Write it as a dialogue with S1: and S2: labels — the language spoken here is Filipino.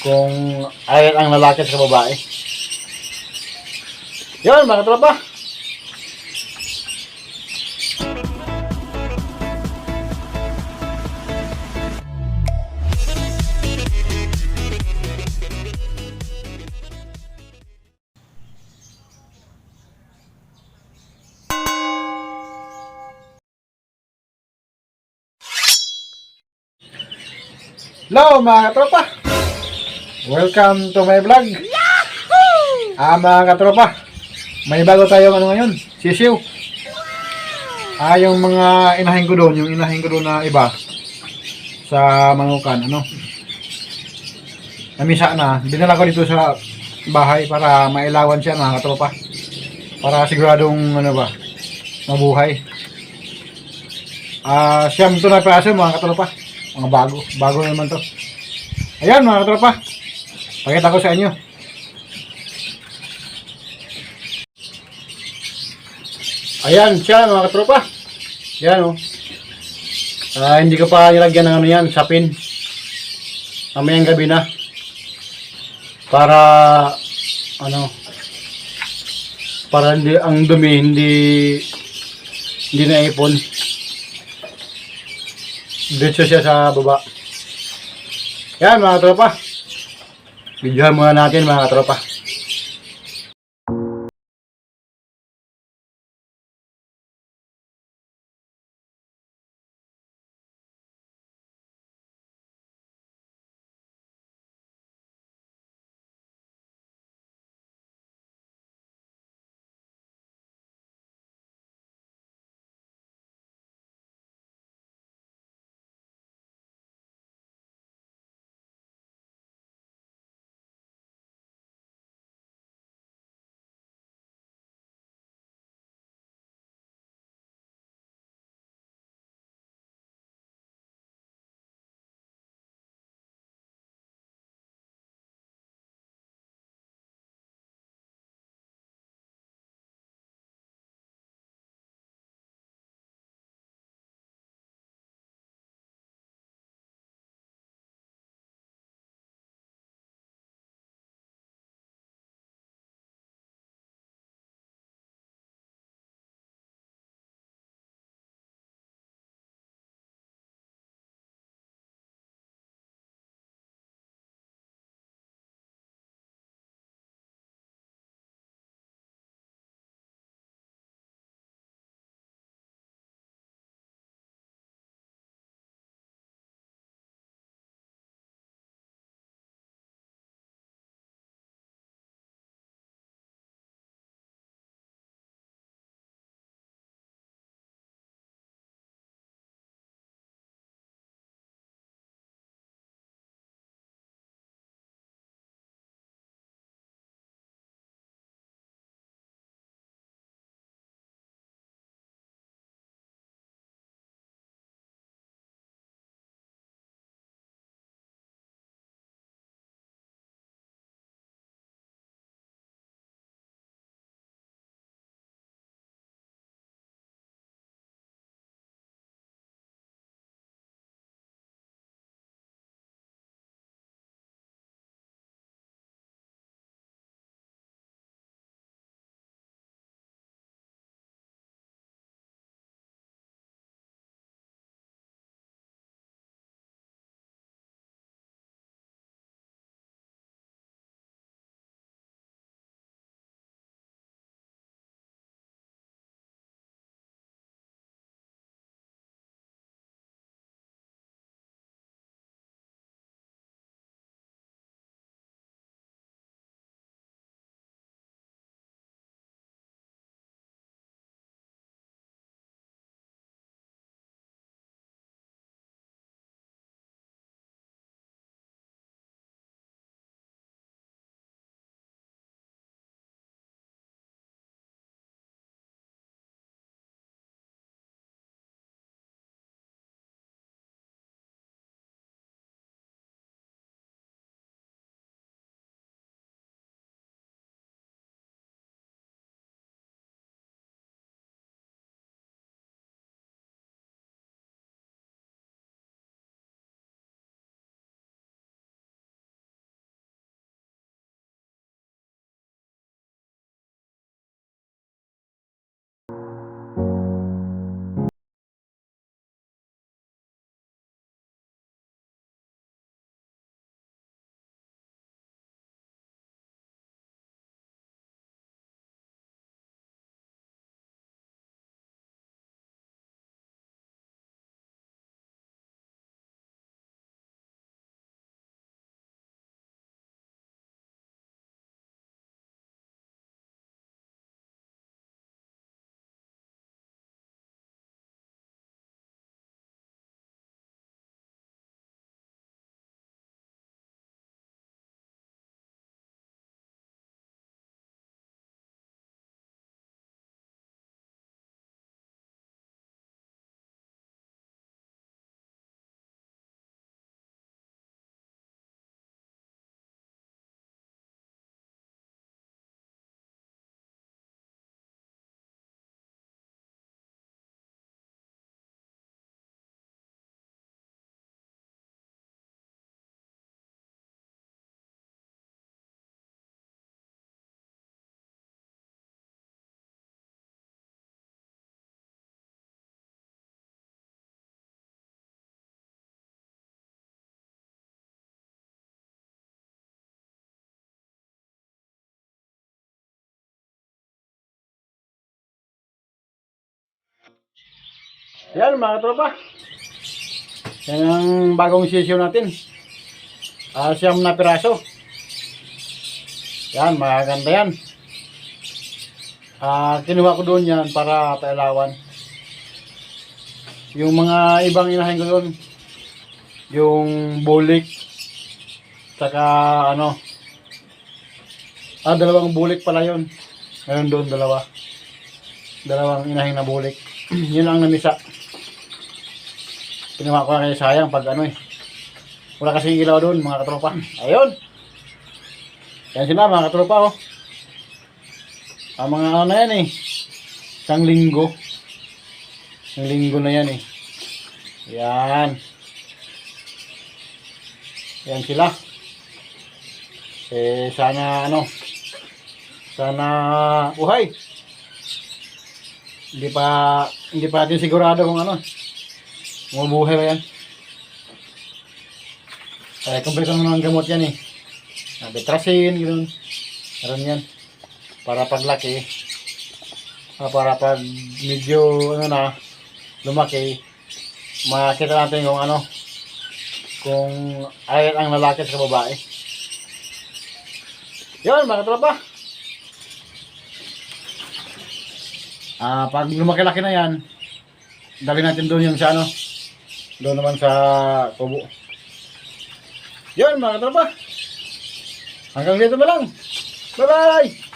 S1: kung ayan ang lalaki sa babae. Yun, mga tropa. Hello mga katropa! Welcome to my vlog! Ah mga katropa, may bago tayong ano ngayon, sisiw. Ah yung mga inahin ko doon, yung inahin ko doon na iba sa manukan, ano. Namisa na, dinala ko dito sa bahay para mailawan siya mga katropa. Para siguradong ano ba, mabuhay. Ah, siyam to na piraso mga katropa. Mga bago. Bago naman to. Ayan mga katropa. Pakita ko sa inyo. Ayan siya mga katropa. Yan oh. Ah, hindi ko pa nilagyan ng ano yan, sapin. Mamayang gabi na. Para ano para hindi ang dumi hindi hindi naipon. Diretso siya sa baba. Yan mga tropa. Videohan muna natin mga tropa. Yan mga tropa. Yan ang bagong sisyo natin. Ah, siyam na piraso. Yan, maganda yan. Ah, kinuha ko doon yan para pailawan. Yung mga ibang inahin ko doon, yung bulik, saka ano, ah, dalawang bulik pala yun. Meron doon dalawa. Dalawang inahin na bulik. yun ang namisa. Kinuha ko na kayo sayang pag ano eh. Wala kasi ilaw doon mga katropa. Ayun. Yan sila mga katropa oh. Ang mga ano na yan eh. Isang linggo. Isang linggo na yan eh. Yan. Yan sila. Eh sana ano. Sana buhay. Hindi pa hindi pa natin sigurado kung ano. Mabuhay ba yan? Eh, kumpleto mo ng gamot yan eh. Betrasin, gano'n. Meron yan. Para paglaki. Ah, para pag medyo ano na, lumaki, makita natin kung ano, kung ayat ang lalaki sa babae. Yun, mga tropa. Ah, pag lumaki-laki na yan, dali natin doon yung sa ano, doon naman sa kubo. Yun, mga tropa. Hanggang dito na lang. Bye-bye!